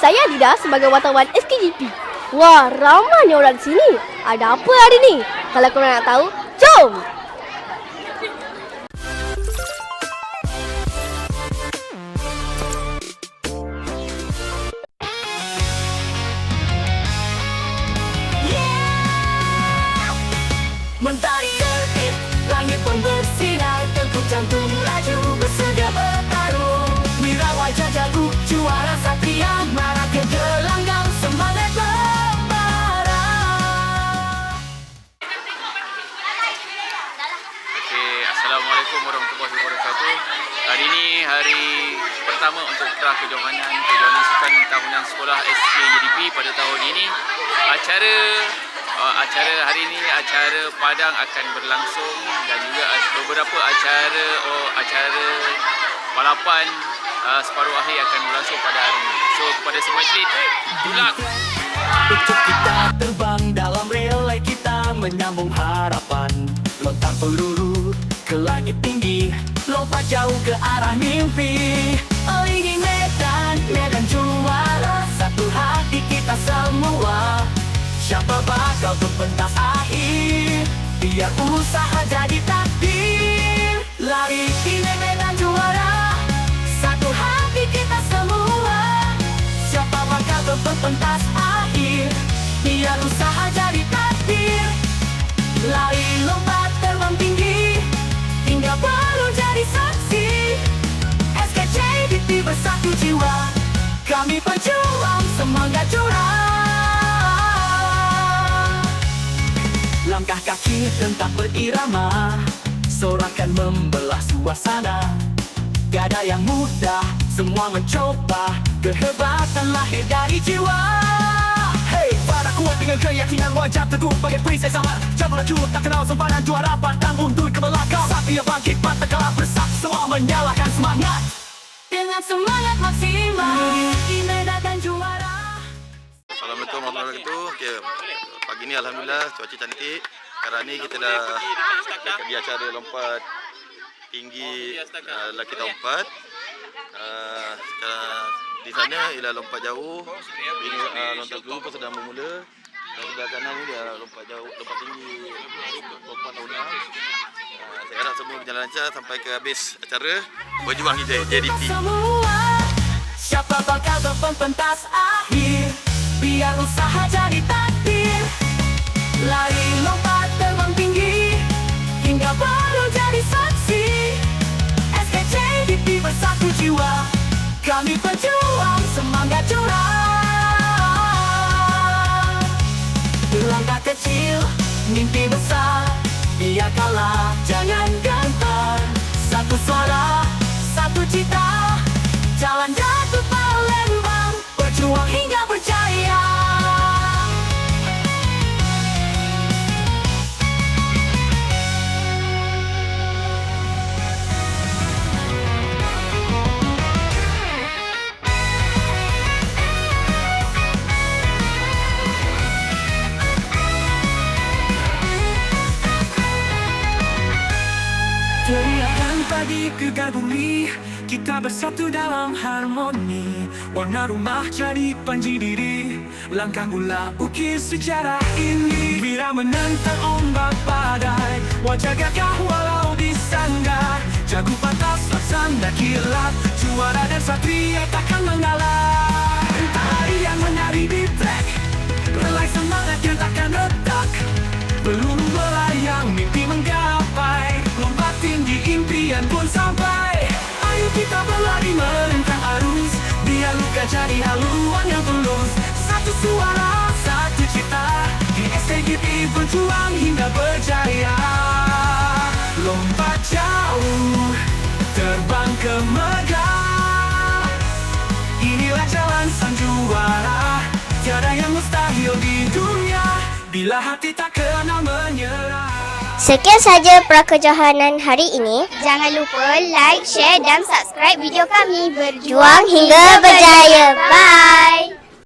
saya Lida sebagai wartawan SKGP. Wah, ramainya orang di sini. Ada apa hari ni? Kalau korang nak tahu, jom! Mentari pertama untuk pra kejohanan kejohanan sukan tahunan sekolah SKJDP pada tahun ini. Acara uh, acara hari ini acara padang akan berlangsung dan juga beberapa acara oh, acara balapan uh, separuh akhir akan berlangsung pada hari ini. So kepada semua atlet, good luck. Ikut kita terbang dalam relay kita menyambung harapan Lontar peluru ke langit tinggi Lompat jauh ke arah mimpi Oh ini medan, medan juara. Satu hati kita semua. Siapa bakal ke pentas akhir? Biar usaha jadi takdir. Lari ini medan juara. Satu hati kita semua. Siapa bakal ke pentas akhir? Biar usaha jadi takdir. Lari lompat Bersatu jiwa. Kami pejuang semangat jurang Langkah kaki tentak berirama. Sorakan membelah suasana. Gada yang mudah, semua mencoba. Kehebatan lahir dari jiwa. Hey, para kuat dengan keyakinan wajah teguh Bagai perisai sama Jangan laju, tak kenal sempadan Juara. Pantang mundur ke belakang. Satria bangkit, mata kalah bersak. Semua menyalakan semangat Dengan semangat maksimal Ini datang juara Assalamualaikum warahmatullahi wabarakatuh. Okay. Pagi ni alhamdulillah cuaca cantik. Sekarang ni kita dah di acara lompat tinggi uh, lelaki tahun 4. Uh, sekarang di sana ialah lompat jauh. Ini uh, lompat peluru pun sedang bermula. Dan sebelah kanan ni dia lompat jauh, lompat tinggi lompat tahun 6. Saya harap semua berjalan lancar sampai ke habis acara. Berjuang kita JDT. Siapa bakal berpentas akhir Biar usaha jadi takdir Lari lompat terbang tinggi Hingga baru jadi saksi SKJDP bersatu jiwa Kami pejuang semangat jurang Langkah kecil, mimpi besar Biar kalah, jangan gentar. Satu suara, satu cita. Jalan jatuh Palembang Berjuang hingga berjaya Teriakan pagi kegabungi Kita bersatu dalam harmoni. Warna rumah jadi panji diri. Langkah mula ukir sejarah ini. Bila menentang ombak badai Wajah gagah walau disanggar Jago pantas laksana kilat Juara dan satria takkan mengalah kita berlari melintang arus. Biar luka jadi haluan yang tulus. Satu suara, satu cita Di SKGP berjuang hingga berjaya. Lompat jauh, terbang ke megah Inilah jalan sang juara. Tiada yang mustahil di dunia. Bila hati tak kenal menyerah Sekian saja prakejohanan hari ini. Jangan lupa like, share dan subscribe video kami. Berjuang hingga berjaya. Bye.